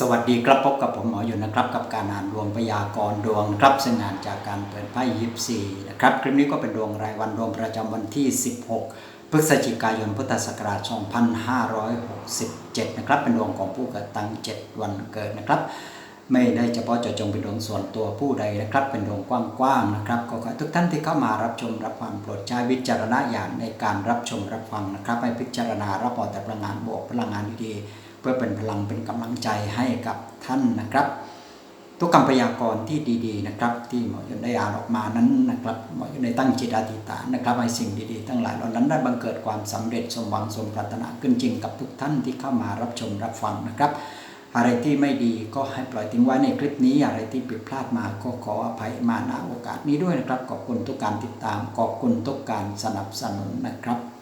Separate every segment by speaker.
Speaker 1: สวัสดีครับพบกับผมหมออยู่นะครับกับการอ่านดวงพยากรณ์ดวงครับซึ่งงานจากการเปิดไพ่ยิปซีนะครับคลิปนี้ก็เป็นดวงรายวันดวงประจำวันที่ 16 พฤศจิกายนพุทธศักราช 2567 นะครับ เป็นดวงของผู้เกิดตั้ง 7 วันเกิดนะครับ ไม่ได้เฉพาะเจาะจงเป็นดวงส่วนตัวผู้ใดนะครับ เป็นดวงกว้างๆนะครับก็ขอทุกท่านที่เข้ามารับชมรับฟังโปรดใช้วิจารณญาณในการรับชมรับฟังนะครับให้พิจารณารับเอแต่พลังงานบวกพลังงานดีๆ พื่อเป็นพลังเป็นกำลังใจให้กับท่านนะครับทุกคำพยากรณ์ที่ดีๆนะครับ ที่หมอยนได้อ่านออกมานั้นนะครับหมอยนได้ตั้งจิตอธิษฐานนะครับให้สิ่งดีๆ ทั้งหลายเหล่านั้นได้บังเกิดความสำเร็จสมหวังสมปรารถนาขึ้นจริงกับทุกท่านที่เข้ามารับชมรับฟังนะครับ อะไรที่ไม่ดีก็ให้ปล่อยทิ้งไว้ในคลิปนี้ อะไรที่ผิดพลาดมาก็ขออภัยมาณโอกาสนี้ด้วยนะครับขอบคุณทุกการติดตามขอบคุณทุกการสนับสนุนนะครับ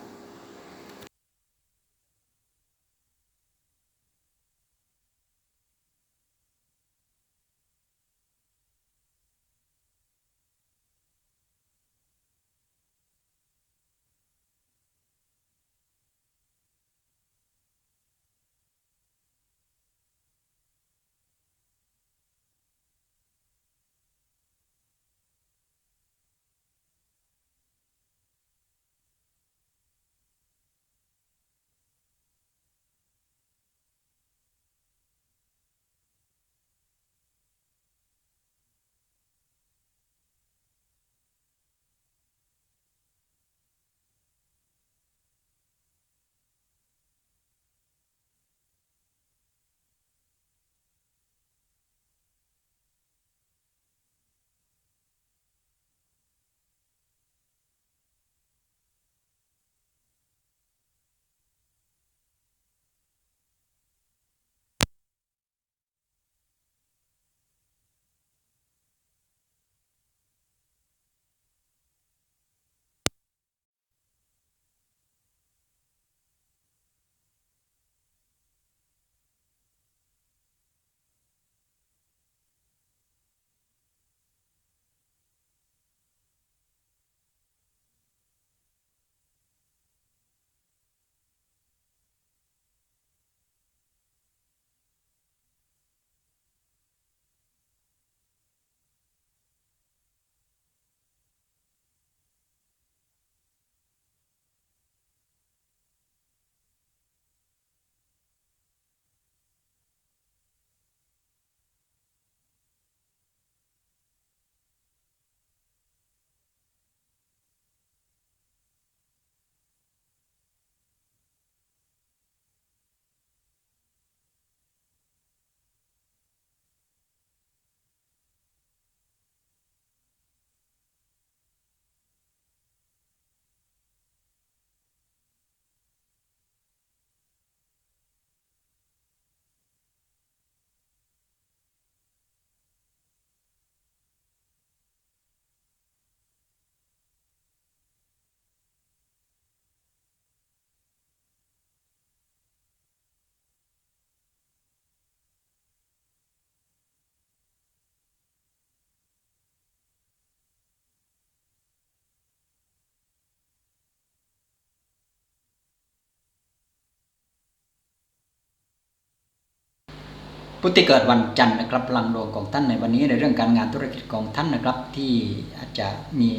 Speaker 1: ผู้ที่เกิดวันจันทร์นะครับพลังดวงของท่านในวันนี้ในเรื่องการงานธุรกิจของท่านนะครับ ที่อาจจะมี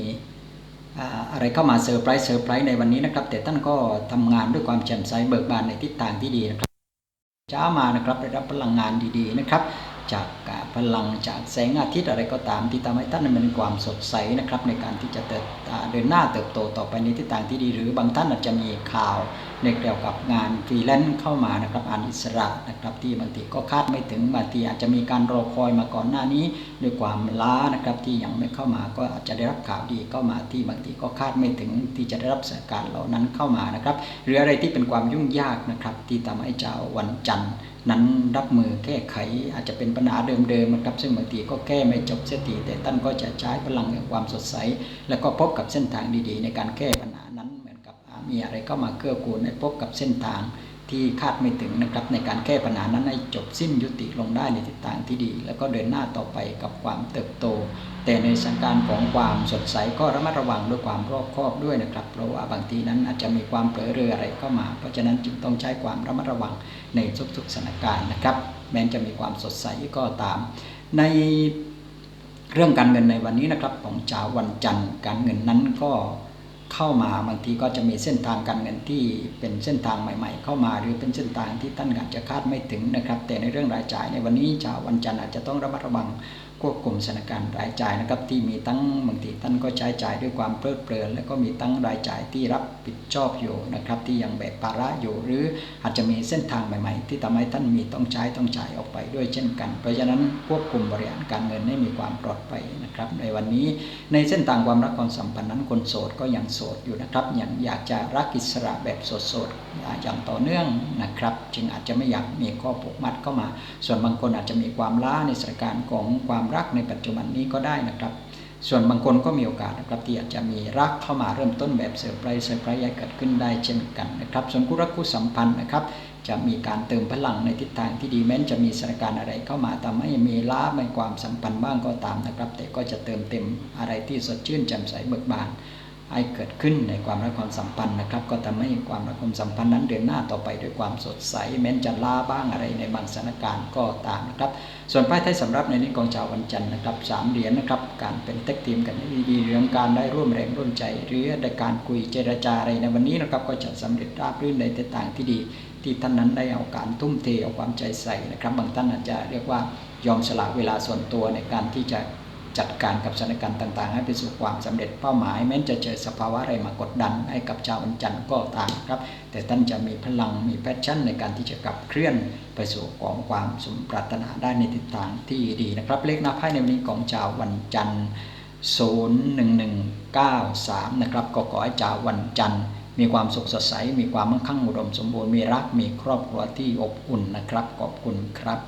Speaker 1: อะไรเข้ามาเซอร์ไพรส์เซอร์ไพรส์ในวันนี้นะครับ แต่ท่านก็ทำงานด้วยความแจ่มใสเบิกบานในทิศทางที่ดีนะครับเช้ามานะครับได้รับพลังงานดีๆนะครับ จากพลังจากแสงอาทิตย์อะไรก็ตามที่ทำให้ท่านมีความสดใสนะครับ ในการที่จะเติบเดินหน้าเติบโตต่อไปในทิศทางที่ดี หรือบางท่านอาจจะมีข่าว ในเกี่ยวกับงานฟรีแลนซ์เข้ามานะครับอันอิสระนะครับที่บางทีก็คาดไม่ถึงบางทีอาจจะมีการรอคอยมาก่อนหน้านี้ด้วยความล้านะครับที่ยังไม่เข้ามาก็อาจจะได้รับข่าวดีเข้ามาที่บางทีก็คาดไม่ถึงที่จะได้รับสถานการณ์เหล่านั้นเข้ามานะครับหรืออะไรที่เป็นความยุ่งยากนะครับที่ทำให้เจ้าวันจันทร์นั้นรับมือแก้ไขอาจจะเป็นปัญหาเดิมๆนะครับซึ่งบางทีก็แก้ไม่จบเสียทีแต่ท่านก็จะใช้พลังแห่งความสดใส แล้วก็พบกับเส้นทางดีๆ ในการแก้ปัญหานั้น ถ้ามีอะไรเข้ามาเกื้อกูลให้พบกับเส้นทางที่คาดไม่ถึงนะครับ ในการแก้ปัญหานั้นให้จบสิ้นยุติลงได้ในทิศทางที่ดี แล้วก็เดินหน้าต่อไปกับความเติบโต แต่ในสถานการณ์ของความสดใสก็ระมัดระวังด้วยความรอบคอบด้วยนะครับ เพราะว่าบางทีนั้นอาจจะมีความเผลอเรืออะไรเข้ามา เพราะฉะนั้นจึงต้องใช้ความระมัดระวังในทุกๆสถานการณ์นะครับ แม้จะมีความสดใสก็ตาม ในเรื่องการเงินในวันนี้นะครับของชาววันจันทร์การเงินนั้นก็ เข้ามาบางทีก็จะมีเส้นทางการเงินที่เป็นเส้นทางใหม่ ๆ เข้ามา หรือเป็นเส้นทางที่ท่านอาจจะคาดไม่ถึงนะครับ แต่ในเรื่องรายจ่ายในวันนี้ชาววันจันทร์อาจจะต้องระมัดระวัง ควบคุมสถานการณ์รายจ่ายนะครับที่มีตั้งบางทีท่านก็ใช้จ่ายด้วยความเพลิดเพลิน แล้วก็มีตั้งรายจ่ายที่รับผิดชอบอยู่นะครับที่ยังแบกภาระอยู่ หรืออาจจะมีเส้นทางใหม่ๆ ที่ทำให้ท่านมีต้องใช้ต้องจ่ายออกไปด้วยเช่นกัน เพราะฉะนั้นควบคุมบริหารการเงินให้มีความปลอดภัยนะครับ ในวันนี้ในเส้นทางความรักความสัมพันธ์นั้นคนโสดก็ยังโสดอยู่นะครับยังอยากจะรักอิสระแบบโสดๆอย่างต่อเนื่องนะครับจึงอาจจะไม่อยากมีข้อผูกมัดเข้ามา ส่วนบางคนอาจจะมีความล้าในสถานการณ์ของความรักในปัจจุบันนี้ก็ได้นะครับ ส่วนบางคนก็มีโอกาสนะครับที่อาจจะมีรักเข้ามาเริ่มต้นแบบเซอร์ไพรส์เซอร์ไพรส์ใหญ่เกิดขึ้นได้เช่นกันนะครับ ส่วนคู่รักคู่สัมพันธ์นะครับจะมีการเติมพลังในทิศทางที่ดีแม้นจะมีสถานการณ์อะไรเข้ามาทำให้มีล้าในความสัมพันธ์บ้างก็ตามนะครับ แต่ก็จะเติมเต็มอะไรที่สดชื่นแจ่มใสเบิกบาน ให้เกิดขึ้นในความรักความสัมพันธ์นะครับ ก็ทำให้ความรักความสัมพันธ์นั้นเดินหน้าต่อไปด้วยความสดใสแม้นจะล้าบ้างอะไรในบางสถานการณ์ก็ตามนะครับ ส่วนไพ่ไทยสำรับในนี้กองชาววันจันทร์นะครับสามเหรียญนะครับ การเป็นเต็กทีมกันให้ดีๆเรื่องการได้ร่วมแรงร่วมใจหรือในการคุยเจรจาอะไรในวันนี้นะครับ ก็จะสำเร็จราบรื่นในทิศทางที่ดี ที่ท่านนั้นได้เอาการทุ่มเทเอาความใจใส่นะครับ บางท่านอาจจะเรียกว่ายอมสละเวลาส่วนตัวในการที่จะ จัดการกับสถานการณ์ต่าง ๆ ให้ไปสู่ความสำเร็จเป้าหมาย แม้จะเจอสภาวะอะไรมากดดัน ให้กับชาววันจันทร์ก็ตามครับ แต่ท่านจะมีพลังมีแพชชั่นในการที่จะขับเคลื่อนไปสู่ของความสมปรารถนาได้ในทิศทางที่ดีนะครับ เลขหน้าไพ่ในวันนี้ของชาววันจันทร์01193 นะครับก็ขอให้ชาววันจันทร์มีความสุขสดใส มีความมั่งคั่งอุดมสมบูรณ์ มีรัก มีครอบครัวที่อบอุ่นนะครับ ขอบคุณครับ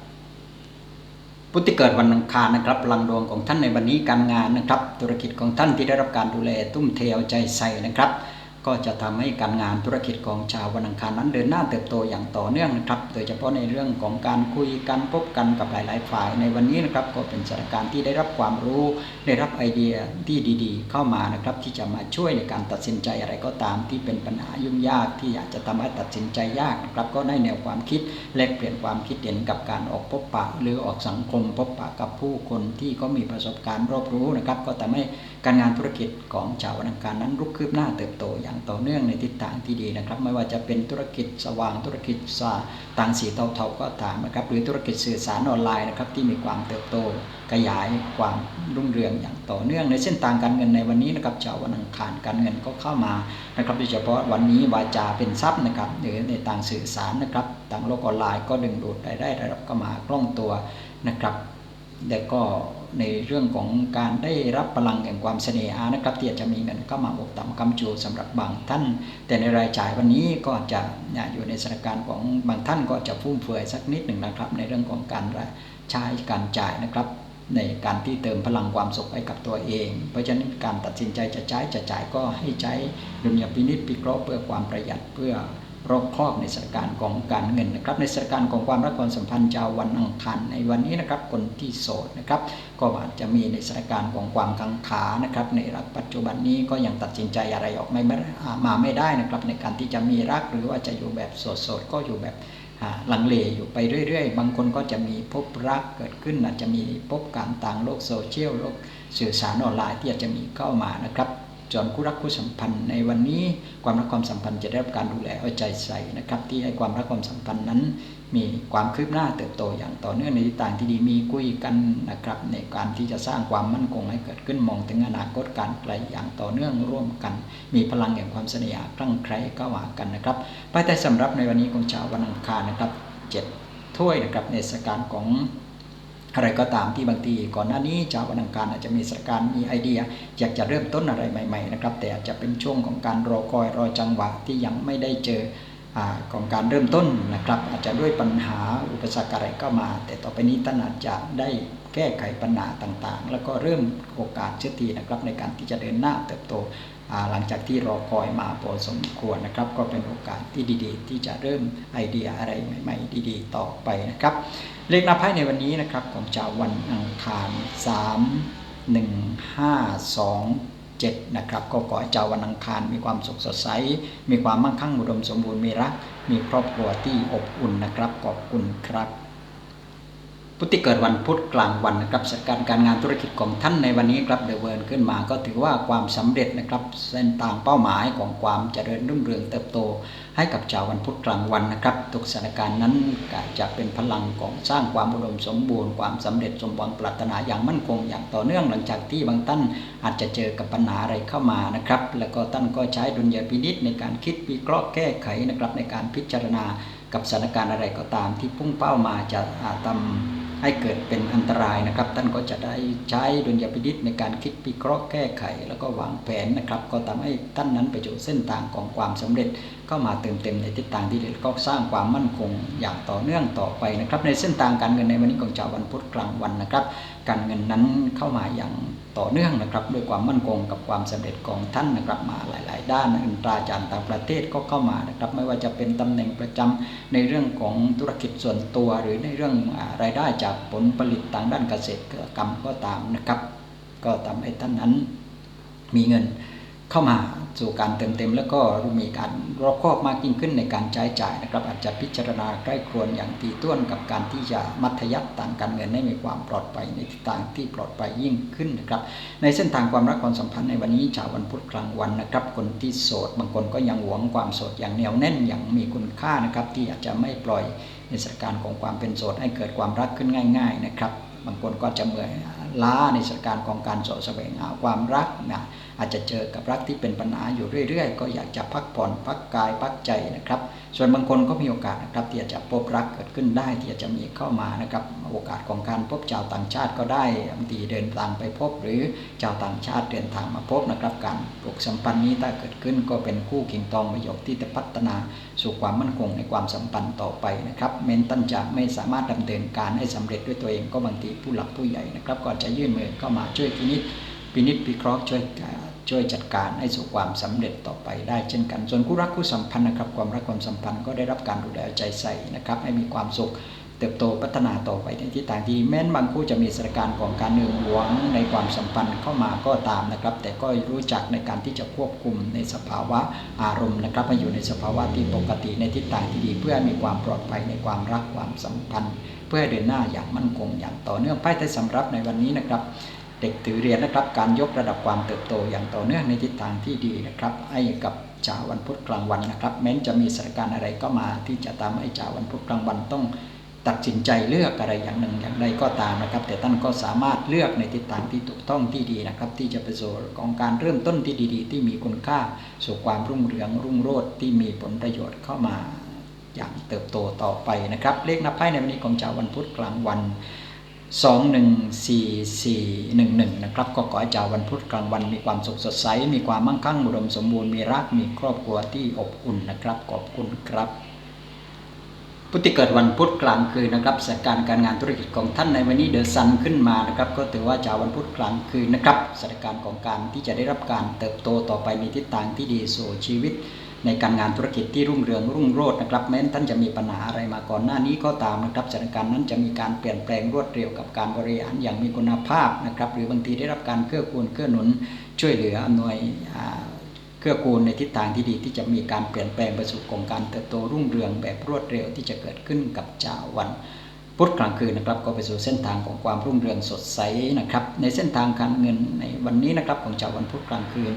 Speaker 1: พุทธิเกิดวันอังคารนะครับพลังดวงของท่านในวันนี้การงานนะครับ ธุรกิจของท่านที่ได้รับการดูแลตุ้มเทเอาใจใส่นะครับ ก็จะทำให้การงานธุรกิจของชาววันอังคารนั้นเดินหน้าเติบโตอย่างต่อเนื่องนะครับ โดยเฉพาะในเรื่องของการคุยกันพบกันกับหลาย ๆ ฝ่ายในวันนี้นะครับก็เป็นสถานการณ์ที่ได้รับความรู้ ได้รับไอเดียที่ดี ๆ เข้ามานะครับที่จะมาช่วยในการตัดสินใจอะไรก็ตามที่เป็นปัญหายุ่งยากที่อยากจะทำให้ตัดสินใจยากนะครับก็ได้แนวความคิดแลกเปลี่ยนความคิดเห็นกับการออกพบปะ หรือออกสังคมพบปะกับผู้คนที่เขามีประสบการณ์รอบรู้นะครับก็ทำให้ การงานธุรกิจของชาววันอังคารนั้นรุกคืบหน้าเติบโตอย่างต่อเนื่องในทิศทางที่ดีนะครับ ไม่ว่าจะเป็นธุรกิจสว่างธุรกิจสาต่างสีเทาๆก็ตามนะครับหรือธุรกิจสื่อสารออนไลน์นะครับที่มีความเติบโตขยายความรุ่งเรืองอย่างต่อเนื่องในเส้นทางการเงินในวันนี้นะครับชาววันอังคารการเงินก็เข้ามานะครับโดยเฉพาะวันนี้วาจาเป็นทรัพย์นะครับหรือในต่างสื่อสารนะครับต่างโลกออนไลน์ก็ดึงดูดรายได้ระดับเข้ามาคล่องตัวนะครับ แต่ก็ในเรื่องของการได้รับพลังแห่งความเสน่หานะครับที่อาจจะมีเงินเข้ามาอบต่ำกำจูสำหรับบางท่าน แต่ในรายจ่ายวันนี้ก็จะอยู่ในสถานการณ์ของบางท่านก็จะฟุ่มเฟือยสักนิดหนึ่งนะครับ ในเรื่องของการใช้การจ่ายนะครับในการที่เติมพลังความสุขให้กับตัวเอง เพราะฉะนั้นการตัดสินใจจะใช้จะจ่ายก็ให้ใช้ดุลยพินิจพิเคราะห์เพื่อความประหยัดเพื่อ รอบครอบในสถานการณ์ของการเงินนะครับในสถานการณ์ของความรักความสัมพันธ์ชาววันอังคารในวันนี้นะครับคนที่โสดนะครับก็อาจจะมีในสถานการณ์ของความกังขานะครับในรักปัจจุบันนี้ก็ยังตัดสินใจอะไรออกไม่มาไม่ได้นะครับ ในการที่จะมีรักหรือว่าจะอยู่แบบโสดๆก็อยู่แบบลังเลอยู่ไปเรื่อยๆ บางคนก็จะมีพบรักเกิดขึ้นอาจจะมีพบการต่างโลกโซเชียลโลกสื่อสารออนไลน์ที่อาจจะมีเข้ามานะครับ จนคู่รักคู่สัมพันธ์ ในวันนี้ความรักความสัมพันธ์จะได้รับการดูแลเอาใจใส่นะครับ ที่ให้ความรักความสัมพันธ์นั้น มีความคืบหน้าเติบโตอย่างต่อเนื่องในทิศทางที่ดีมีคุยกันนะครับ ในการที่จะสร้างความมั่นคงให้เกิดขึ้นมองถึงอนาคตการไกลอย่างต่อเนื่องร่วมกัน มีพลังแห่งความเสน่ห์คลั่งไคล้ก็ว่ากันนะครับไปแต่สำหรับในวันนี้ของชาววันอังคารนะครับเจ็ดถ้วยนะครับในสการของ อะไรก็ตามที่บางทีก่อนหน้านี้ชาววันอังคารอาจจะมีสถานการณ์มีไอเดีย อยากจะเริ่มต้นอะไรใหม่ๆนะครับแต่อาจจะเป็นช่วงของการรอคอยรอจังหวะที่ยังไม่ได้เจอของการเริ่มต้นนะครับ อาจจะด้วยปัญหาอุปสรรคอะไรก็มา แต่ต่อไปนี้ท่านอาจจะได้แก้ไขปัญหาต่างๆ แล้วก็เริ่มโอกาสเชื่อทีนะครับในการที่จะเดินหน้าเติบโต หลังจากที่รอคอยมาพอสมควรนะครับ ก็เป็นโอกาสที่ดีๆ ที่จะเริ่มไอเดียอะไรใหม่ ๆ ดีๆ ต่อไปนะครับ เลขนับไพ่ในวันนี้นะครับของชาววันอังคาร 3 1 5 2 7นะครับก็ขอให้ชาววันอังคารมีความสุขสดใส มีความมั่งคั่งอุดมสมบูรณ์มีรัก มีครอบครัวที่อบอุ่นนะครับขอบคุณครับ พุทธิเกิดวันพุธกลางวันนะครับสถานการณ์การงานธุรกิจของท่านในวันนี้ครับเดเวินขึ้นมาก็ถือว่าความสำเร็จนะครับ เส้นทางเป้าหมายของความเจริญรุ่งเรืองเติบโต ให้กับชาววันพุธกลางวันนะครับทุกสถานการณ์นั้นจะเป็นพลังของสร้างความอุดมสมบูรณ์ความสำเร็จสมหวังปรารถนาอย่างมั่นคง อย่างต่อเนื่องหลังจากที่บางท่านอาจจะเจอกับปัญหาอะไรเข้ามานะครับ แล้วก็ท่านก็ใช้ดุลยพินิษในการคิดวิเคราะห์แก้ไขนะครับในการพิจารณากับสถานการณ์อะไรก็ตามที่พุ่งเป้ามาจะทำ ให้เกิดเป็นอันตรายนะครับ ท่านก็จะได้ใช้ดุลยพินิษในการคิดวิเคราะห์แก้ไข แล้วก็วางแผนนะครับ ก็ทำให้ท่านนั้นไปสู่เส้นทางของความสำเร็จเข้ามาเติมเต็มในทิศทางที่ดีก็สร้างความมั่นคงอย่างต่อเนื่องต่อไปนะครับ ในเส้นทางการเงินในวันนี้ของชาววันพุธกลางวันนะครับ การเงินนั้นเข้ามาอย่าง ต่อเนื่องนะครับด้วยความมั่นคงกับความสำเร็จของท่านนะครับมาหลาย ๆ ด้านอินตราจารย์ต่างประเทศก็เข้ามานะครับไม่ว่าจะเป็นตำแหน่งประจำในเรื่องของธุรกิจส่วนตัว หรือในเรื่องรายได้จากผลผลิตทางด้านเกษตรกรรมก็ตามนะครับ ก็ทำให้ท่านนั้นมีเงิน เข้ามาสู่การเติมเต็ม แล้วก็มีการรอบคอบมากยิ่งขึ้นในการใช้จ่ายนะครับ อาจจะพิจารณาใกล้ครวนอย่างตีต้วนกับการที่จะมัธยัติต่างการเงินให้มีความปลอดภัยในทิศทางที่ปลอดภัยยิ่งขึ้นนะครับ ในเส้นทางความรักความสัมพันธ์ในวันนี้ชาววันพุธกลางวันนะครับ คนที่โสด บางคนก็ยังหวงความโสดอย่างเหนียวแน่นอย่างมีคุณค่านะครับที่อาจจะไม่ปล่อยในสถานการณ์ของความเป็นโสดให้เกิดความรักขึ้นง่าย ๆนะครับ บางคนก็จะเมื่อยล้าในสถานการณ์ของการโสดแสวงหาความรักนะ อาจจะเจอกับรักที่เป็นปัญหาอยู่เรื่อย ๆ ก็อยากจะพักผ่อนพักกายพักใจนะครับ ส่วนบางคนก็มีโอกาสนะครับที่จะพบรักเกิดขึ้นได้ที่จะมีเข้ามานะครับโอกาสของการพบชาวต่างชาติก็ได้บางทีเดินทางไปพบ หรือชาวต่างชาติเดินทางมาพบนะครับ การปลูกสัมพันธ์นี้ถ้าเกิดขึ้นก็เป็นคู่กิ่งตองประโยคที่จะพัฒนาสู่ความมั่นคงในความสัมพันธ์ต่อไปนะครับเมนตันจะไม่สามารถดำเนินการให้สำเร็จด้วยตัวเองก็บางทีผู้หลักผู้ใหญ่นะครับก็จะยื่นมือเข้ามาช่วยพินิจ พินิจพิเคราะห์ช่วยช่วยจัดการให้สู่ความสำเร็จต่อไปได้เช่นกัน ส่วนคู่รักคู่สัมพันธ์นะครับ ความรักความสัมพันธ์ก็ได้รับการดูแลใจใส่นะครับ ให้มีความสุขเติบโตพัฒนาต่อไปในทิศทางที่แม้นบางคู่จะมีสถานการณ์ของการเนืองหวงในความสัมพันธ์เข้ามาก็ตามนะครับ แต่ก็รู้จักในการที่จะควบคุมในสภาวะอารมณ์นะครับมาอยู่ในสภาวะที่ปกติในทิศทางที่ดี เพื่อมีความปลอดภัยในความรักความสัมพันธ์ เพื่อเดินหน้าอย่างมั่นคงอย่างต่อเนื่องไพ่ไทยสำรับในวันนี้นะครับ เด็กถือเรียนนะครับ การยกระดับความเติบโตอย่างต่อเนื่องในทิศทางที่ดีนะครับให้กับชาววันพุธกลางวันนะครับ แม้จะมีสถานการณ์อะไรก็มาที่จะทำให้ชาววันพุธกลางวันต้องตัดสินใจเลือกอะไรอย่างหนึ่งอย่างใดก็ตามนะครับ แต่ท่านก็สามารถเลือกในทิศทางที่ถูกต้องที่ดีนะครับ ที่จะไปสู่ของการเริ่มต้นที่ดี ๆ ที่มีคุณค่าสู่ความรุ่งเรืองรุ่งโรจน์ที่มีผลประโยชน์เข้ามาอย่างเติบโตต่อไปนะครับ เลขนับไพ่ในวันนี้ของชาววันพุธกลางวัน 214411 นะครับก็ขอให้เจ้าวันพุธกลางวันมีความสุขสดใส มีความมั่งคั่งอุดมสมบูรณ์มีรักมีครอบครัวที่อบอุ่นนะครับขอบคุณครับพุทธิเกิดวันพุธกลางคืนนะครับสถานการณ์การงานธุรกิจของท่านในวันนี้เดือะซันขึ้นมานะครับ ก็ถือว่าเจ้าวันพุธกลางคืนนะครับสถานการณ์ของการที่จะได้รับการเติบโตต่อไปในทิศทางที่ดีสู่ชีวิต ในการงานธุรกิจที่รุ่งเรืองรุ่งโรจน์นะครับแม้ท่านจะมีปัญหาอะไรมาก่อนหน้านี้ก็ตามนะครับสถานการณ์นั้นจะมีการเปลี่ยนแปลงรวดเร็วกับการบริหารอย่างมีคุณภาพนะครับหรือบางทีได้รับการเกื้อกูลเกื้อหนุนช่วยเหลืออำนวยเกื้อกูลในทิศทางที่ดีที่จะมีการเปลี่ยนแปลงไปสู่ของการเติบโตรุ่งเรืองแบบรวดเร็วที่จะเกิดขึ้นกับเจ้าวันพุธกลางคืนนะครับก็ไปสู่เส้นทางของความรุ่งเรืองสดใสนะครับในเส้นทางการเงินในวันนี้นะครับของเจ้าวันพุธกลางคืน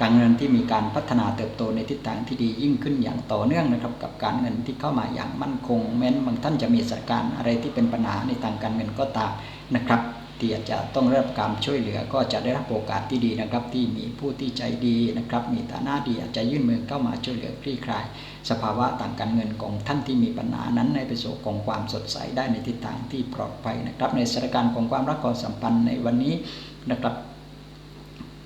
Speaker 1: การเงินที่มีการพัฒนาเติบโตในทิศทางที่ดียิ่งขึ้นอย่างต่อเนื่องนะครับ กับการเงินที่เข้ามาอย่างมั่นคง แม้นบางท่านจะมีสถานการณ์อะไรที่เป็นปัญหาในทางการเงินก็ตามนะครับที่อาจจะต้องรับการช่วยเหลือก็จะได้รับโอกาสที่ดีนะครับ ที่มีผู้ที่ใจดีนะครับ มีฐานะดีอาจจะยื่นมือเข้ามาช่วยเหลือคลี่คลาย สภาวะต่างการเงินของท่านที่มีปัญหานั้นในไปสู่ของความสดใสได้ในทิศทางที่ปลอดภัยนะครับ ในสถานการณ์ของความรักความสัมพันธ์ในวันนี้นะครับ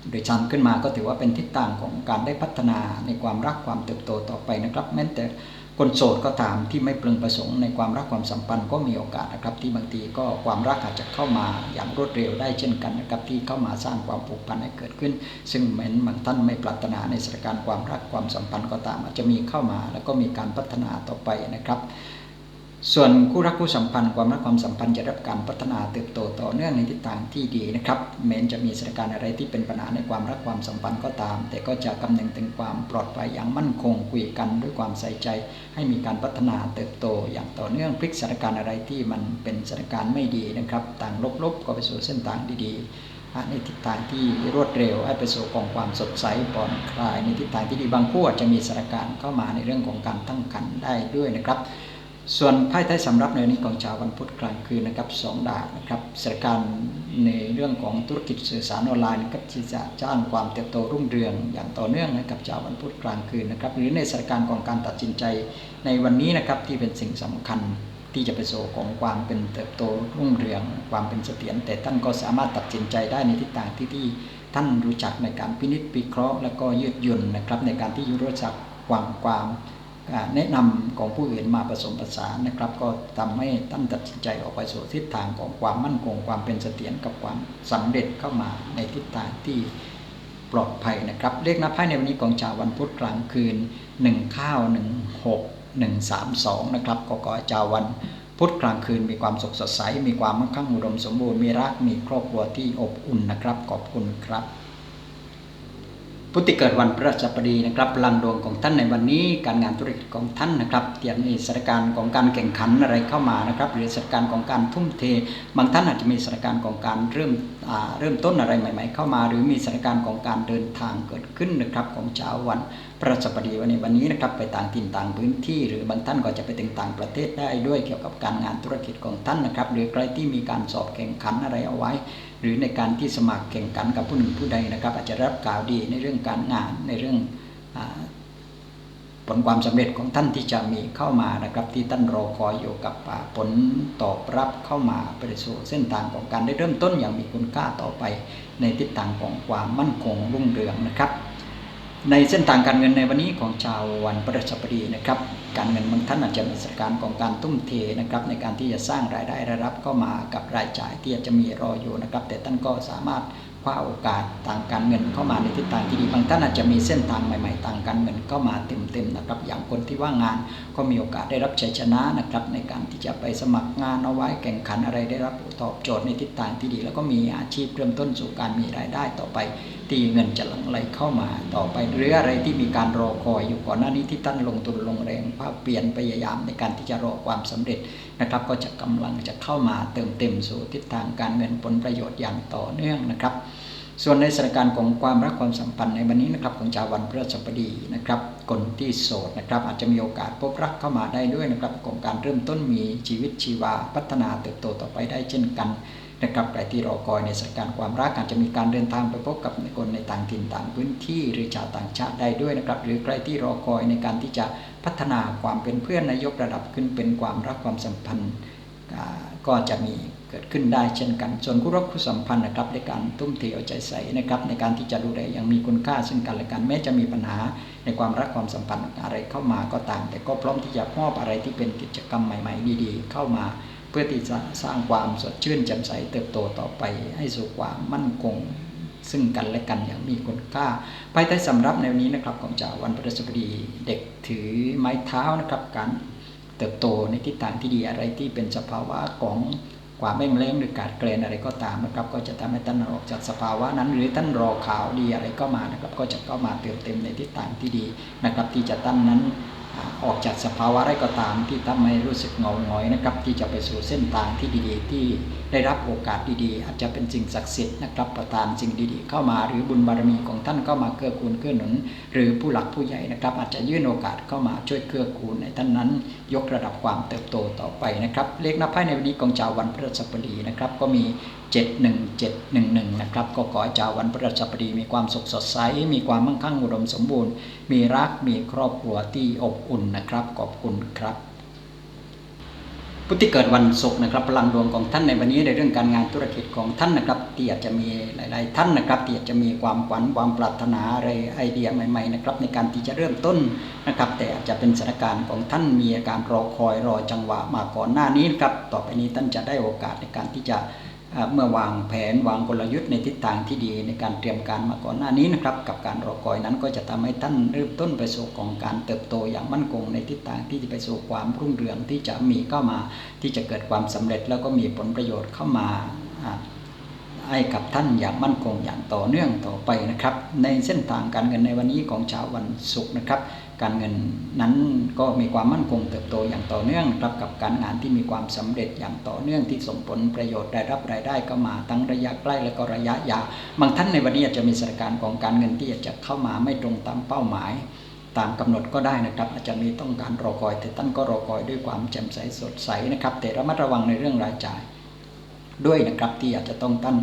Speaker 1: โดยชันขึ้นมาก็ถือว่าเป็นทิศทางของการได้พัฒนาในความรักความเติบโตต่อไปนะครับ แม้แต่คนโสดก็ตามที่ไม่ปลึงประสงค์ในความรักความสัมพันธ์ก็มีโอกาสนะครับ ที่บางทีก็ความรักอาจจะเข้ามาอย่างรวดเร็วได้เช่นกันนะครับ ที่เข้ามาสร้างความผูกพันให้เกิดขึ้น ซึ่งแม้บางท่านไม่ปรารถนาในสถานการณ์ความรักความสัมพันธ์ก็ตามอาจจะมีเข้ามา แล้วก็มีการพัฒนาต่อไปนะครับ ส่วนคู่รักคู่สัมพันธ์ความรักความสัมพันธ์จะรับการพัฒนาเติบโตต่อเนื่องในทิศทางที่ดีนะครับแม้จะมีสถานการณ์อะไรที่เป็นปัญหาในความรักความสัมพันธ์ก็ตาม แต่ก็จะกำนึงถึงความปลอดภัยอย่างมั่นคงคุยกันด้วยความใส่ใจ ให้มีการพัฒนาเติบโตอย่างต่อเนื่องพลิกสถานการณ์อะไรที่มันเป็นสถานการณ์ไม่ดีนะครับต่างลบๆก็ไปสู่เส้นทางดีๆในทิศทางที่รวดเร็วให้ไปสู่กองความสดใสผ่อนคลายในทิศทางที่ดีบางคู่อาจจะมีสถานการณ์เข้ามาในเรื่องของการตั้งครรภ์ได้ด้วยนะครับ ส่วนไพ่ไทยสำรับในนี้ของชาววันพุธกลางคืนนะครับสองดาบนะครับสถานการณ์ในเรื่องของธุรกิจสื่อสารออนไลน์นะครับที่จะจ้างความเติบโตรุ่งเรืองอย่างต่อเนื่องให้กับชาววันพุธกลางคืนนะครับ หรือในสถานการณ์ของการตัดสินใจในวันนี้นะครับที่เป็นสิ่งสำคัญที่จะไปสู่ของความเป็นเติบโตรุ่งเรือง ความเป็นเสถียรแต่ท่านก็สามารถตัดสินใจได้ในทิศทางที่ที่ท่านรู้จักในการพินิจพิเคราะห์ และก็ยืดหยุ่นนะครับในการที่ยุรู้จักวางความ แนะนำของผู้อื่นมาผสมผสานนะครับ ก็ทำให้ท่านตัดสินใจออกไปสู่ทิศทางของความมั่นคงความเป็นเสถียรกับความสำเร็จเข้ามาในทิศทางที่ปลอดภัยนะครับ เลขนับไพ่ในวันนี้ของชาววันพุธกลางคืน1ข้าว1 6 1 3 2นะครับก็ขอชาววันพุธกลางคืนมีความสุขสดใส มีความมั่งคั่งอุดมสมบูรณ์มีรักมีครอบครัวที่อบอุ่นนะครับขอบคุณครับ พุทธิเกิดวันพระราชบดีนะครับพลังดวงของท่านในวันนี้ การงานธุรกิจของท่านนะครับเตรียมมีสถานการณ์ของการแข่งขันอะไรเข้ามานะครับหรือสถานการณ์ของการทุ่มเท บางท่านอาจจะมีสถานการณ์ของการเริ่มเริ่มต้นอะไรใหม่ ๆ เข้ามา หรือมีสถานการณ์ของการเดินทางเกิดขึ้นนะครับของเช้าวันพระราชบดีวันในวันนี้นะครับไปต่างถิ่นต่างพื้นที่ หรือบางท่านก็จะไปถึงต่างประเทศได้ด้วยเกี่ยวกับการงานธุรกิจของท่านนะครับหรือใครที่มีการสอบแข่งขันอะไรเอาไว้ หรือในการที่สมัครแข่งขันกับผู้หนึ่งผู้ใดนะครับ อาจจะรับข่าวดีในเรื่องการงานในเรื่องผลความสำเร็จของท่านที่จะมีเข้ามานะครับ ที่ท่านรอคอยอยู่กับผลตอบรับเข้ามาไปสู่เส้นทางของการได้เริ่มต้นอย่างมีคุณค่าต่อไป ในทิศทางของความมั่นคงรุ่งเรืองนะครับ ในเส้นทางการเงินในวันนี้ของชาววันพฤหัสบดีนะครับ การเงินบางท่านอาจจะมีสถานการณ์ของการตุ้มเทนะครับในการที่จะสร้างรายได้รายรับเข้ามากับรายจ่ายที่อาจจะมีรออยู่นะครับ แต่ท่านก็สามารถคว้าโอกาสทางการเงินเข้ามาในทิศทางที่ดีบางท่านอาจจะมีเส้นทางใหม่ๆทางการเงินเข้ามาเต็มๆนะครับ อย่างคนที่ว่างงานก็มีโอกาสได้รับชัยชนะนะครับในการที่จะไปสมัครงานเอาไว้แข่งขันอะไรได้รับตอบโจทย์ในทิศทางที่ดี แล้วก็มีอาชีพเริ่มต้นสู่การมีรายได้ต่อไป ที่เงินจะหลั่งไหลเข้ามา ต่อไปหรืออะไรที่มีการรอคอยอยู่ก่อนหน้านี้ที่ท่านลงทุนลงแรงภาพเปลี่ยนพยายามในการที่จะรอความสำเร็จนะครับ ก็จะกำลังจะเข้ามาเติมเต็มสู่ทิศทางการเงินผลประโยชน์อย่างต่อเนื่องนะครับ ส่วนในสถานการณ์ของความรักความสัมพันธ์ในวันนี้นะครับของชาววันพฤหัสบดีนะครับคนที่โสดนะครับอาจจะมีโอกาสพบรักเข้ามาได้ด้วยนะครับของการเริ่มต้นมีชีวิตชีวาพัฒนาเติบโตต่อไปได้เช่นกัน นะครับใครที่รอคอยในสถานการณ์ความรักอาจจะมีการเดินทางไปพบกับคนในต่างถิ่นต่างพื้นที่หรือชาวต่างชาติได้ด้วยนะครับ หรือใครที่รอคอยในการที่จะพัฒนาความเป็นเพื่อนนายกระดับขึ้นเป็นความรักความสัมพันธ์ก็จะมีเกิดขึ้นได้เช่นกัน ส่วนคู่รักคู่สัมพันธ์นะครับในการตุ้มเทเอาใจใส่นะครับ ในการที่จะดูแลอย่างมีคุณค่าซึ่งกันและกันแม้จะมีปัญหาในความรักความสัมพันธ์อะไรเข้ามาก็ตาม แต่ก็พร้อมที่จะมอบอะไรที่เป็นกิจกรรมใหม่ ๆ ดีๆ เข้ามา เพื่อที่จะสร้างความสดชื่นแจ่มใสเติบโตต่อไป ให้สู่ความมั่นคง ซึ่งกันและกันอย่างมีคุณค่าไปใต้สำรับในวันนี้นะครับของจาวันพฤหัสบดีเด็กถือไม้เท้านะครับการเติบโตในทิศทางที่ดีอะไรที่เป็นสภาวะของความแม่งเล้งหรือการเกรนอะไรก็ตามนะครับ ก็จะทำให้ท่านออกจากสภาวะนั้น หรือท่านรอข่าวดีอะไรก็มานะครับ ก็จะเข้ามาเติมเต็มในทิศทางที่ดีนะครับ ที่จะตั้นนั้น ออกจากสภาวะไรก็ตามที่ทำให้รู้สึกเงาหงอยนะครับ ที่จะไปสู่เส้นทางที่ดีๆ ที่ได้รับโอกาสดีๆ อาจจะเป็นสิ่งศักดิ์สิทธิ์นะครับประทานสิ่งดีๆ เข้ามาหรือบุญบารมีของท่านเข้ามาเกื้อกูลเกื้อหนุน หรือผู้หลักผู้ใหญ่นะครับ อาจจะยื่นโอกาสเข้ามาช่วยเกื้อกูลในท่านนั้น ยกระดับความเติบโตต่อไปนะครับเลขนับไพ่ในวันนี้ของชาววันพฤหัสบดีนะครับก็มี 71711 นะครับ ก็ขอให้ชาววันพฤหัสบดีมีความสุขสดใส มีความมั่งคั่งอุดมสมบูรณ์ มีรักมีครอบครัวที่อบอุ่นนะครับ ขอบคุณครับผู้ที่เกิดวันศุกร์นะครับพลังดวงของท่านในวันนี้ในเรื่องการงานธุรกิจของท่านนะครับที่อาจจะมีหลาย ๆ ท่านนะครับที่อาจจะมีความฝันความปรารถนาอะไรไอเดียใหม่ ๆ นะครับ ในการที่จะเริ่มต้นนะครับ แต่อาจจะเป็นสถานการณ์ของท่านมีอาการรอคอยรอจังหวะมาก่อนหน้านี้ครับต่อไปนี้ท่านจะได้โอกาสในการที่จะ เมื่อวางแผนวางกลยุทธ์ในทิศทางที่ดีในการเตรียมการมาก่อนหน้านี้นะครับ กับการรอคอยนั้นก็จะทำให้ท่านเริ่มต้นไปสู่ของการเติบโตอย่างมั่นคงในทิศทางที่จะไปสู่ความรุ่งเรืองที่จะมีเข้ามา ที่จะเกิดความสำเร็จแล้วก็มีผลประโยชน์เข้ามาอ่าให้กับท่านอย่างมั่นคงอย่างต่อเนื่องต่อไปนะครับ ในเส้นทางการเงินในวันนี้ของชาววันศุกร์นะครับ การเงินนั้นก็มีความมั่นคงเติบโตอย่างต่อเนื่องรับกับการงานที่มีความสำเร็จอย่างต่อเนื่องที่ส่งผลประโยชน์ได้รับรายได้เข้ามาทั้งระยะใกล้และก็ระยะยาวบางท่านในวันนี้อาจจะมีสถานการณ์ของการเงินที่อาจจะเข้ามาไม่ตรงตามเป้าหมาย ตามกำหนดก็ได้นะครับ อาจจะมีต้องการรอคอย แต่ท่านก็รอคอยด้วยความแจ่มใสสดใสนะครับแต่ระมัดระวังในเรื่องรายจ่ายด้วยนะครับที่อาจจะต้องท่าน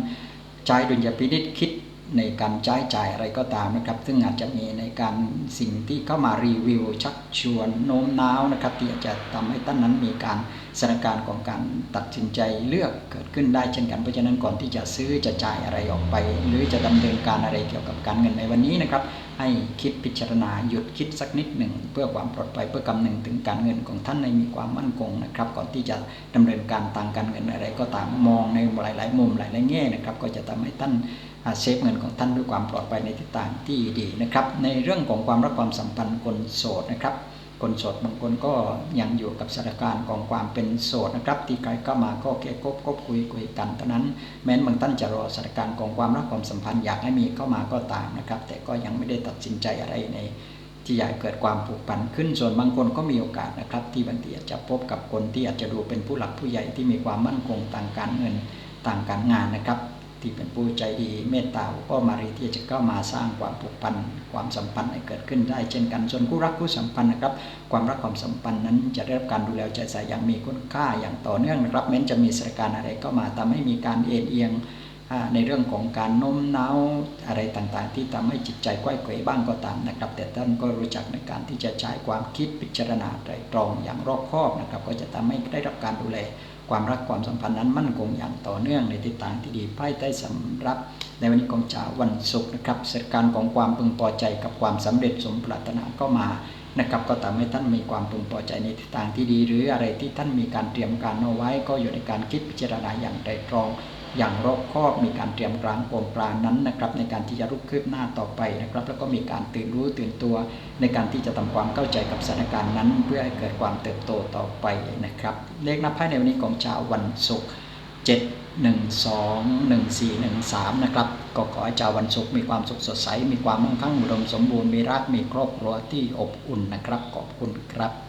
Speaker 1: ใช้ดุลยพินิจคิด ในการใช้จ่ายอะไรก็ตามนะครับ ซึ่งอาจจะมีในการสิ่งที่เข้ามารีวิว ชักชวนโน้มน้าวนะครับ ที่อาจจะทำให้ท่านนั้นมีการสถานการณ์ของการตัดสินใจเลือกเกิดขึ้นได้เช่นกันเพราะฉะนั้นก่อนที่จะซื้อจะจ่ายอะไรออกไป หรือจะดำเนินการอะไรเกี่ยวกับการเงินในวันนี้นะครับ ให้คิดพิจารณาหยุดคิดสักนิดหนึ่ง เพื่อความปลอดภัยเพื่อคำนึงถึงการเงินของท่านในมีความมั่นคงนะครับ ก่อนที่จะดำเนินการทางการเงินอะไรก็ตามมองในหลาย ๆ มุมหลาย ๆ แง่นะครับ ก็จะทำให้ท่าน เซฟเงินของท่านด้วยความปลอดภัยในทิศทางที่ดีนะครับ ในเรื่องของความรักความสัมพันธ์คนโสดนะครับ คนโสดบางคนก็ยังอยู่กับสถานการณ์ของความเป็นโสดนะครับ ที่ใครเข้ามาก็แค่คบคบคุยคุยกันเท่านั้น แม้นบางท่านจะรอสถานการณ์ของความรักความสัมพันธ์อยากให้มีเข้ามาก็ตามนะครับ แต่ก็ยังไม่ได้ตัดสินใจอะไรในที่อยากเกิดความผูกพันขึ้น ส่วนบางคนก็มีโอกาสนะครับ ที่บางทีอาจจะพบกับคนที่อาจจะดูเป็นผู้หลักผู้ใหญ่ที่มีความมั่นคงทางการเงินต่างการงานนะครับ ที่เป็นผู้ใจดีเมตตาก็มารีที่จะเข้ามาสร้างความผูกพันความสัมพันธ์ให้เกิดขึ้นได้ เช่นกัน ส่วนคู่รักคู่สัมพันธ์นะครับ ความรักความสัมพันธ์นั้นจะได้รับการดูแลใจใส่อย่างมีคุณค่าอย่างต่อเนื่องนะครับแม้นจะมีสถานการณ์อะไรก็มาทำให้มีการเอ็นเอียงในเรื่องของการโน้มน้าวอะไรต่างๆ ที่ทำให้จิตใจไขว้เขวบ้างก็ตามนะครับ แต่ท่านก็รู้จักในการที่จะใช้ความคิดพิจารณาไตรตรองอย่างรอบคอบนะครับ ก็จะทำให้ได้รับการดูแล ความรักความสัมพันธ์นั้นมั่นคงอย่างต่อเนื่องในทิศทางที่ดีไพ่ใต้สำรับ ในวันนี้ของเช้าวันศุกร์นะครับสถานการณ์ของความพึงพอใจกับความสำเร็จสมปรารถนาก็มานะครับก็ทำให้ท่านมีความพึงพอใจในทิศทางที่ดี หรืออะไรที่ท่านมีการเตรียมการเอาไว้ ก็อยู่ในการคิดพิจารณาอย่างไตรตรอง อย่างรอบคอบมีการเตรียมกลางโปรงปรานนั้นนะครับในการที่จะรุกคืบหน้าต่อไปนะครับ แล้วก็มีการตื่นรู้ตื่นตัว ในการที่จะทำความเข้าใจกับสถานการณ์นั้น เพื่อให้เกิดความเติบโตต่อไปนะครับ เลขนับไพ่ในวันนี้ของชาววันศุกร์7 1 2 1 4 1 3นะครับก็ขอให้ชาววันศุกร์มีความสุขสดใส มีความมั่งคั่งอุดมสมบูรณ์มีรักมีครอบครัวที่อบอุ่นนะครับขอบคุณครับ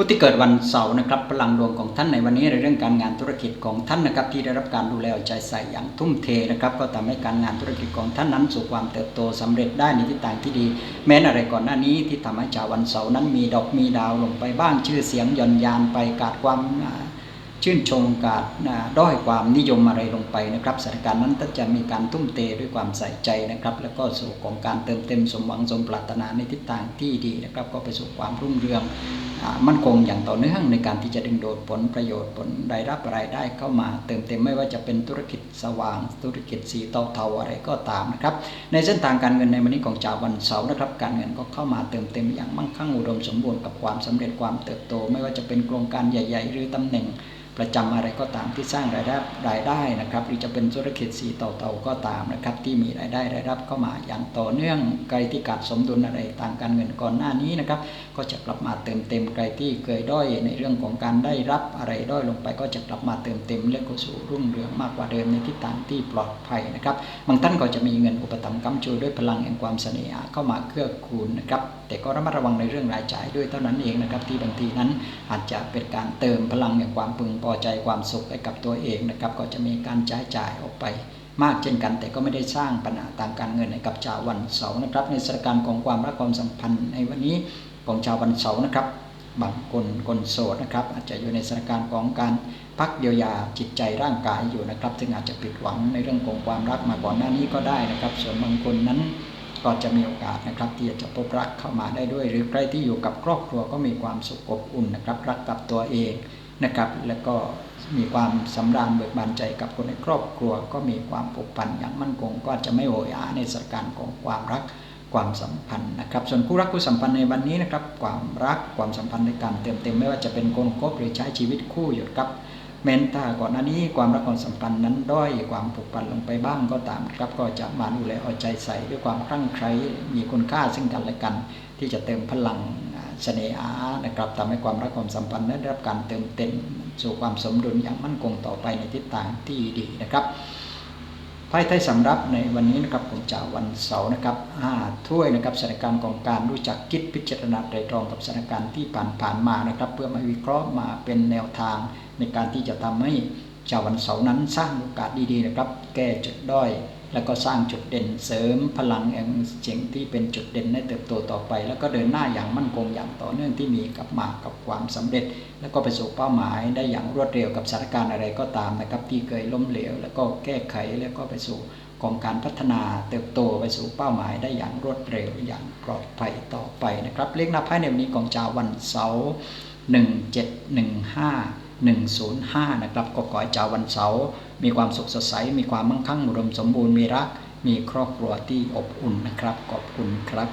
Speaker 1: ผู้ที่เกิดวันเสาร์นะครับพลังดวงของท่านในวันนี้ในเรื่องการงานธุรกิจของท่านนะครับที่ได้รับการดูแลเอาใจใส่อย่างทุ่มเทนะครับก็ทำให้การงานธุรกิจของท่านนั้นสู่ความเติบโตสำเร็จได้ในทิศทางที่ดี แม้นอะไรก่อนหน้านี้ที่ทำให้ชาววันเสาร์นั้นมีดอกมีดาวลงไปบ้างชื่อเสียงย่อนยานไปกาดความ ชื่นชมกาดอ่าด้อยความนิยมอะไรลงไปนะครับสถานการณ์นั้นก็จะมีการทุ่มเทด้วยความใส่ใจนะครับ แล้วก็สู่ของการเติมเต็มสมหวังสมปรารถนาในทิศทางที่ดีนะครับ ก็ไปสู่ความรุ่งเรืองอมั่นคงอย่างต่อเนื่องในการที่จะดึงดูดผลประโยชน์ผลรายรับรายได้เข้ามาเติมเต็มไม่ว่าจะเป็นธุรกิจสว่าง ธุรกิจสีเทาๆอะไรก็ตามนะครับ ในเส้นทางการเงินในวันนี้ของชาววันเสาร์นะครับ การเงินก็เข้ามาเติมเต็มอย่างมั่งคั่งอุดมสมบูรณ์กับความสำเร็จความเติบโต ไม่ว่าจะเป็นโครงการใหญ่ ๆ หรือตำแหน่ง ประจำอะไรก็ตามที่สร้างรายได้รายได้นะครับ หรือจะเป็นธุรกิจสีเต่าๆก็ตามนะครับ ที่มีรายได้รายรับเข้ามาอย่างต่อเนื่องใครที่ขาดสมดุลอะไรทางการเงินก่อนหน้านี้นะครับ ก็จะกลับมาเติมเต็มใครที่เคยด้อยในเรื่องของการได้รับอะไรด้อยลงไป ก็จะกลับมาเติมเต็มและก็สู่รุ่งเรืองมากกว่าเดิมในทิศทางที่ปลอดภัยนะครับบางท่านก็จะมีเงินอุปถัมภ์ค้ำชูด้วยพลังแห่งความเสน่หาเข้ามาเกื้อกูลนะครับแต่ก็ระมัดระวังในเรื่องรายจ่ายด้วยเท่านั้นเองนะครับที่บางทีนั้นอาจจะเป็นการเติมพลังแห่งความพึงพอใจความสุขให้กับตัวเองนะครับ ก็จะมีการใช้จ่ายออกไปมากเช่นกัน แต่ก็ไม่ได้สร้างปัญหาทางการเงินให้กับชาววันเสาร์นะครับ ในสถานการณ์ของความรักความสัมพันธ์ในวันนี้ของชาววันเสาร์นะครับบางคนคนโสดนะครับ อาจจะอยู่ในสถานการณ์ของการพักเยียวยาจิตใจร่างกายอยู่นะครับ ซึ่งอาจจะผิดหวังในเรื่องของความรักมาก่อนหน้านี้ก็ได้นะครับ ส่วนบางคนนั้นก็จะมีโอกาสนะครับ ที่จะพบรักเข้ามาได้ด้วย หรือใครที่อยู่กับครอบครัวก็มีความสุขอบอุ่นนะครับ รักกับตัวเอง นะครับ แล้วก็มีความสำราญเบิกบานใจกับคนในครอบครัว ก็มีความผูกพันอย่างมั่นคง ก็จะไม่โหยหาในสถานการณ์ของความรักความสัมพันธ์นะครับ ส่วนคู่รักคู่สัมพันธ์ในวันนี้นะครับ ความรักความสัมพันธ์ในการเติมเต็มไม่ว่าจะเป็นคนคบหรือใช้ชีวิตคู่อยู่กับแม้นถ้าก่อนหน้านี้ความรักความสัมพันธ์นั้นด้อยความผูกพันลงไปบ้างก็ตามครับก็จะมาดูแลเอาใจใส่ด้วยความคลั่งไคล้มีคุณค่าซึ่งกันและกัน ที่จะเติมพลัง เสน่หานะครับทำให้ความรักความสัมพันธ์นั้นได้รับการเติมเต็มสู่ความสมดุลอย่างมั่นคงต่อไปในทิศทางที่ดีนะครับไพ่ไทยสำรับในวันนี้นะครับผมจะวันเสาร์นะครับห้าถ้วยนะครับสถานการณ์ของการรู้จักคิดพิจารณาไตรตรองกับสถานการณ์ที่ผ่านผ่านมานะครับ เพื่อมาวิเคราะห์มาเป็นแนวทางในการที่จะทำให้ชาววันเสาร์นั้นสร้างโอกาสดีๆนะครับ แก้จุดด้อย แล้วก็สร้างจุดเด่นเสริมพลังแห่งเสียงที่เป็นจุดเด่นในเติบโตต่อไป แล้วก็เดินหน้าอย่างมั่นคงอย่างต่อเนื่องที่มีกับมากับความสำเร็จ แล้วก็ไปสู่เป้าหมายได้อย่างรวดเร็วกับสถานการณ์อะไรก็ตามนะครับ ที่เคยล้มเหลว แล้วก็แก้ไขแล้วก็ไปสู่ของการพัฒนาเติบโตไปสู่เป้าหมายได้อย่างรวดเร็วอย่างปลอดภัยต่อไปนะครับ เลขหน้าไพ่ในวันนี้ของจาวันเสาร์1715 105 นะครับก็ขอให้เจ้าวันเสาร์มีความสุขสดใส มีความมั่งคั่งอุดมสมบูรณ์มีรัก มีครอบครัวที่อบอุ่นนะครับ ขอบคุณครับ